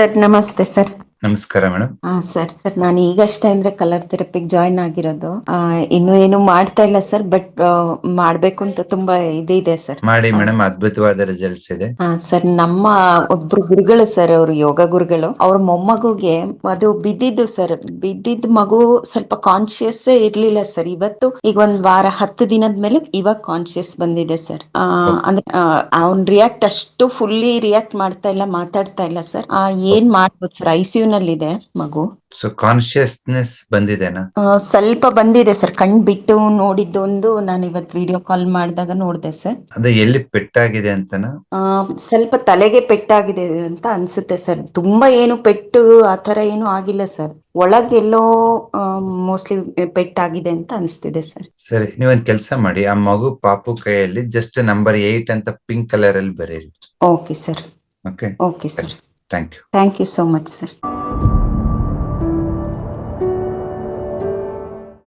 Sir ನಮಸ್ತೆ sir ನಮಸ್ಕಾರ madam. ಹಾ ಸರ್ ಸರ್ ನಾನು ಈಗಷ್ಟೇ ಅಂದ್ರೆ ಕಲರ್ ಥೆರಪಿಗೆ ಜಾಯಿನ್ ಆಗಿರೋದು. ಆ, ಇನ್ನು ಏನು ಮಾಡ್ತಾ ಇಲ್ಲ ಸರ್ ಬಟ್ ಮಾಡ್ಬೇಕು ಅಂತ ತುಂಬಾ ಇದಿದೆ ಸರ್ ಮಾಡಿ ಮೇಡಮ್ ಅದ್ಭುತವಾದ ರಿಸಲ್ಟ್ಸ್ ಇದೆ. ಹಾ ಸರ್ ನಮ್ಮ ಒಬ್ರು ಗುರುಗಳು ಸರ್ ಅವರು ಯೋಗ ಗುರುಗಳು ಅವ್ರ ಮೊಮ್ಮಗುಗೆ ಅದು ಬಿದ್ದಿದ್ದು ಸರ್ ಬಿದ್ದಿದ್ ಮಗು ಸ್ವಲ್ಪ ಕಾನ್ಶಿಯಸ್ ಇರ್ಲಿಲ್ಲ ಸರ್ ಇವತ್ತು ಈಗ ಒಂದ್ ವಾರ ಹತ್ತು ದಿನದ ಮೇಲೆ ಇವಾಗ ಕಾನ್ಶಿಯಸ್ ಬಂದಿದೆ ಸರ್ ಅಂದ್ರೆ ಅವ್ನ್ ರಿಯಾಕ್ಟ್ ಅಷ್ಟು ಫುಲ್ಲಿ ರಿಯಾಕ್ಟ್ ಮಾಡ್ತಾ ಇಲ್ಲ ಮಾತಾಡ್ತಾ ಇಲ್ಲ ಸರ್ ಏನ್ ಮಾಡ್ಬೋದು ಸರ್ ಐ ಸಿ ನಲ್ಲಿ ಇದೆ ಮಗು. ಸೊ ಕಾನ್ಶಿಯಸ್ನೆಸ್ ಬಂದಿದೆನಾ? ಸ್ವಲ್ಪ ಬಂದಿದೆ ಸರ್. ಕಣ್ ಬಿಟ್ಟು ನೋಡಿದ್ದೊಂದು ನಾನು ಇವತ್ತು ವಿಡಿಯೋ ಕಾಲ್ ಮಾಡಿದಾಗ ನೋಡಿದೆ ಸರ್. ಅದು ಎಲ್ಲಿ ಪೆಟ್ಟಾಗಿದೆ ಅಂತನ? ಸ್ವಲ್ಪ ತಲೆಗೆ ಪೆಟ್ಟಾಗಿದೆ ಅಂತ ಅನ್ಸುತ್ತೆ ಸರ್. ತುಂಬಾ ಏನು ಪೆಟ್ಟು ಆ ತರ ಏನು ಆಗಿಲ್ಲ ಸರ್. ಒಳಗೆಲ್ಲೋ ಮೋಸ್ಟ್ಲಿ ಪೆಟ್ಟಾಗಿದೆ ಅಂತ ಅನ್ಸ್ತಿದೆ ಸರ್. ಸರಿ ನೀವೊಂದ್ ಕೆಲಸ ಮಾಡಿ. ಆ ಮಗು ಪಾಪು ಕೈಯಲ್ಲಿ ಜಸ್ಟ್ ನಂಬರ್ ಏಟ್ ಅಂತ ಪಿಂಕ್ ಕಲರ್ ಅಲ್ಲಿ ಬರೀರಿ. Okay sir okay okay sir thank you thank you so much sir